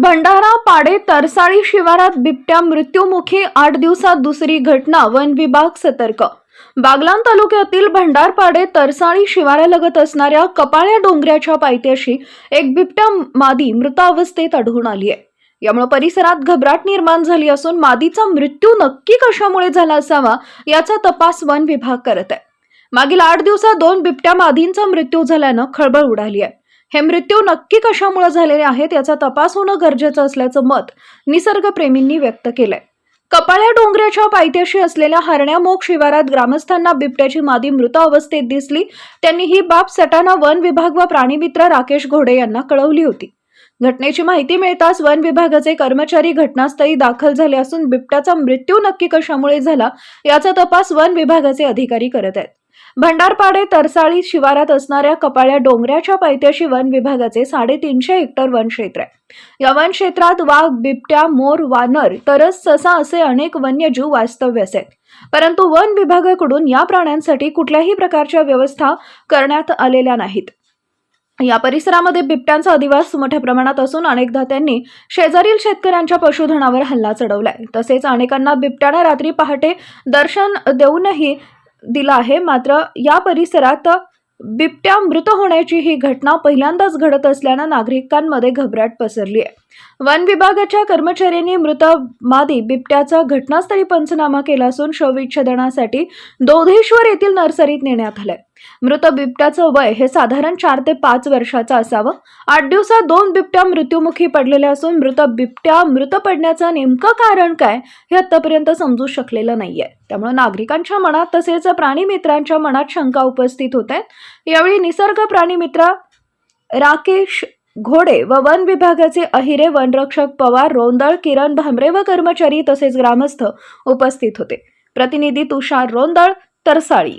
भंडारा पाडे तरसाळी शिवारात बिबट्या मृत्यूमुखी आठ दिवसात दुसरी घटना वन विभाग सतर्क. बागलान तालुक्यातील भंडारपाडे तरसाळी शिवारालगत असणाऱ्या कपाळ्या डोंगराच्या पायथ्याशी एक बिबट्या मादी मृतावस्थेत आढळून आली आहे यामुळे परिसरात घबराट निर्माण झाली असून मादीचा मृत्यू नक्की कशामुळे झाला असावा याचा तपास वन विभाग करत आहे. मागील आठ दिवसात दोन बिबट्या मादींचा मृत्यू झाल्यानं खळबळ उडाली आहे. हे मृत्यू नक्की कशामुळे झालेले आहेत याचा तपास होणं गरजेचं असल्याचं मत निसर्गप्रेमींनी व्यक्त केलंय. कपाळ्या डोंगराच्या पायथ्याशी असलेल्या हरण्यामोग शिवारात ग्रामस्थांना बिबट्याची मादी मृत अवस्थेत दिसली. त्यांनी ही बाब सटाणा वन विभाग व प्राणीमित्र राकेश घोडे यांना कळवली होती. घटनेची माहिती मिळताच वन विभागाचे कर्मचारी घटनास्थळी दाखल झाले असून बिबट्याचा मृत्यू नक्की कशामुळे झाला याचा तपास वन विभागाचे अधिकारी करत आहेत. भंडारपाडे तरसाळी शिवारात असणाऱ्या कपाळ्या डोंगराच्या पायथ्याशी वन विभागाचे साडेतीनशे हेक्टर वनक्षेत्र आहे. या वनक्षेत्रात वाघ बिबट्या मोर वानर तरस ससा असे अनेक वन्यजीव वास्तव्यास आहेत परंतु वन विभागाकडून या प्राण्यांसाठी कुठल्याही प्रकारच्या व्यवस्था करण्यात आलेल्या नाहीत. या परिसरामध्ये बिबट्यांचा अधिवास मोठ्या प्रमाणात असून अनेकदा त्यांनी शेजारील शेतकऱ्यांच्या पशुधनावर हल्ला चढवलाय. तसेच अनेकांना बिबट्याने रात्री पहाटे दर्शन देऊनही दिलं आहे. मात्र या परिसरात बिबट्या मृत होण्याची ही घटना पहिल्यांदाच घडत असल्यानं नागरिकांमध्ये घबराट पसरली आहे. वन विभागाच्या कर्मचाऱ्यांनी मृत मादी बिबट्याचा घटनास्थळी पंचनामा केला असून शवविच्छेदनासाठी दोधेश्वर येथील नर्सरीत नेण्यात आलंय. मृत बिबट्याचं वय हे साधारण चार ते पाच वर्षाचं असावं. आठ दिवसात दोन बिबट्या मृत्युमुखी पडलेल्या असून मृत बिबट्या मृत पडण्याचं नेमकं कारण काय हे आतापर्यंत समजू शकलेलं नाहीये. त्यामुळे नागरिकांच्या मनात तसेच प्राणी मित्रांच्या मनात शंका उपस्थित होत आहेत. यावेळी निसर्ग प्राणी मित्र राकेश घोडे व वन विभागाचे अहिरे वनरक्षक पवार रोंदळ किरण भांबरे व कर्मचारी तसेच ग्रामस्थ उपस्थित होते. प्रतिनिधी तुषार रोंदळ तरसाळी.